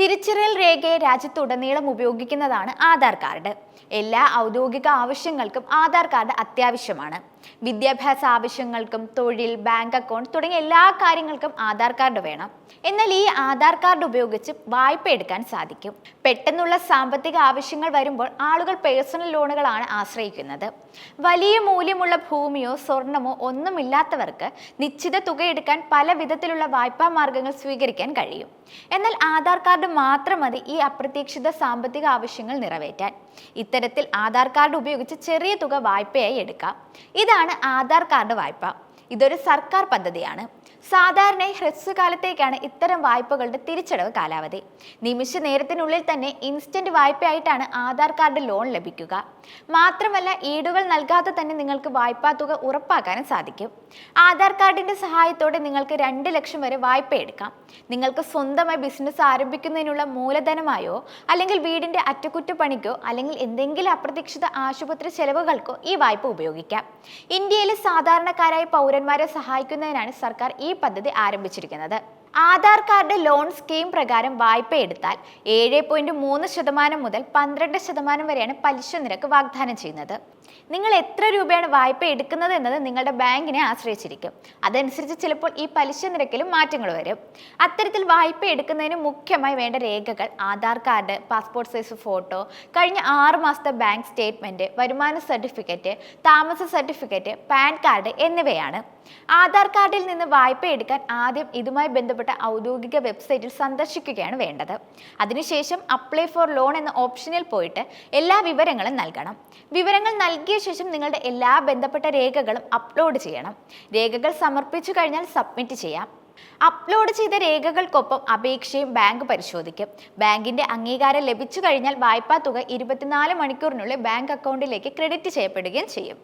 തിരിച്ചറിയൽ രേഖയെ രാജ്യത്തുടനീളം ഉപയോഗിക്കുന്നതാണ് ആധാർ കാർഡ്. എല്ലാ ഔദ്യോഗിക ആവശ്യങ്ങൾക്കും ആധാർ കാർഡ് അത്യാവശ്യമാണ്. വിദ്യാഭ്യാസ ആവശ്യങ്ങൾക്കും തൊഴിൽ ബാങ്ക് അക്കൗണ്ട് തുടങ്ങിയ എല്ലാ കാര്യങ്ങൾക്കും ആധാർ കാർഡ് വേണം. എന്നാൽ ഈ ആധാർ കാർഡ് ഉപയോഗിച്ച് വായ്പ എടുക്കാൻ സാധിക്കും. പെട്ടെന്നുള്ള സാമ്പത്തിക ആവശ്യങ്ങൾ വരുമ്പോൾ ആളുകൾ പേഴ്സണൽ ലോണുകളാണ് ആശ്രയിക്കുന്നത്. വലിയ മൂല്യമുള്ള ഭൂമിയോ സ്വർണമോ ഒന്നുമില്ലാത്തവർക്ക് നിശ്ചിത തുക എടുക്കാൻ പല വിധത്തിലുള്ള വായ്പാ മാർഗങ്ങൾ സ്വീകരിക്കാൻ കഴിയും. എന്നാൽ ആധാർ കാർഡ് മാത്രം മതി ഈ അപ്രതീക്ഷിത സാമ്പത്തിക ആവശ്യങ്ങൾ നിറവേറ്റാൻ. ഇത്തരത്തിൽ ആധാർ കാർഡ് ഉപയോഗിച്ച് ചെറിയ തുക വായ്പയായി എടുക്കാം. ഇതാണ് ആധാർ കാർഡ് വായ്പ. ഇതൊരു സർക്കാർ പദ്ധതിയാണ്. സാധാരണയായി ഹ്രസ്വകാലത്തേക്കാണ് ഇത്തരം വായ്പകളുടെ തിരിച്ചടവ് കാലാവധി. നിമിഷ നേരത്തിനുള്ളിൽ തന്നെ ഇൻസ്റ്റന്റ് വായ്പയായിട്ടാണ് ആധാർ കാർഡ് ലോൺ ലഭിക്കുക. മാത്രമല്ല ഈടുകൾ നൽകാതെ തന്നെ നിങ്ങൾക്ക് വായ്പാ തുക ഉറപ്പാക്കാനും സാധിക്കും. ആധാർ കാർഡിന്റെ സഹായത്തോടെ നിങ്ങൾക്ക് രണ്ട് ലക്ഷം വരെ വായ്പ എടുക്കാം. നിങ്ങൾക്ക് സ്വന്തമായി ബിസിനസ് ആരംഭിക്കുന്നതിനുള്ള മൂലധനമായോ അല്ലെങ്കിൽ വീടിന്റെ അറ്റകുറ്റപ്പണിക്കോ അല്ലെങ്കിൽ എന്തെങ്കിലും അപ്രതീക്ഷിത ആശുപത്രി ചെലവുകൾക്കോ ഈ വായ്പ ഉപയോഗിക്കാം. ഇന്ത്യയിലെ സാധാരണക്കാരായ പൗരന്മാരെ സഹായിക്കുന്നതിനാണ് സർക്കാർ ഈ പദ്ധതി ആരംഭിച്ചിരിക്കുന്നത്. ആധാർ കാർഡ് ലോൺ സ്കീം പ്രകാരം വായ്പ എടുത്താൽ ഏഴ് പോയിന്റ് മൂന്ന് ശതമാനം മുതൽ പന്ത്രണ്ട് ശതമാനം വരെയാണ് പലിശ നിരക്ക് വാഗ്ദാനം ചെയ്യുന്നത്. നിങ്ങൾ എത്ര രൂപയാണ് വായ്പ എടുക്കുന്നത് എന്നത് നിങ്ങളുടെ ബാങ്കിനെ ആശ്രയിച്ചിരിക്കും. അതനുസരിച്ച് ചിലപ്പോൾ ഈ പലിശ നിരക്കിലും മാറ്റങ്ങൾ വരും. അത്തരത്തിൽ വായ്പ എടുക്കുന്നതിന് മുഖ്യമായി വേണ്ട രേഖകൾ Aadhaar card passport size photo കഴിഞ്ഞ ആറ് മാസത്തെ ബാങ്ക് സ്റ്റേറ്റ്മെന്റ് വരുമാന സർട്ടിഫിക്കറ്റ് താമസ സർട്ടിഫിക്കറ്റ് പാൻ കാർഡ് എന്നിവയാണ്. ആധാർ കാർഡിൽ നിന്ന് വായ്പ എടുക്കാൻ ആദ്യം ഇതുമായി ബന്ധപ്പെട്ട ഔദ്യോഗിക വെബ്സൈറ്റിൽ സന്ദർശിക്കുകയാണ് വേണ്ടത്. അതിനുശേഷം അപ്ലൈ ഫോർ ലോൺ എന്ന ഓപ്ഷനിൽ പോയിട്ട് എല്ലാ വിവരങ്ങളും നൽകണം. വിവരങ്ങൾ നൽകിയ ശേഷം നിങ്ങളുടെ എല്ലാ ബന്ധപ്പെട്ട രേഖകളും അപ്ലോഡ് ചെയ്യണം. രേഖകൾ സമർപ്പിച്ചു കഴിഞ്ഞാൽ സബ്മിറ്റ് ചെയ്യാം. അപ്ലോഡ് ചെയ്ത രേഖകൾക്കൊപ്പം അപേക്ഷയും ബാങ്ക് പരിശോധിക്കും. ബാങ്കിന്റെ അംഗീകാരം ലഭിച്ചു കഴിഞ്ഞാൽ വായ്പാ തുക ഇരുപത്തിനാല് മണിക്കൂറിനുള്ളിൽ ബാങ്ക് അക്കൗണ്ടിലേക്ക് ക്രെഡിറ്റ് ചെയ്യപ്പെടുകയും ചെയ്യും.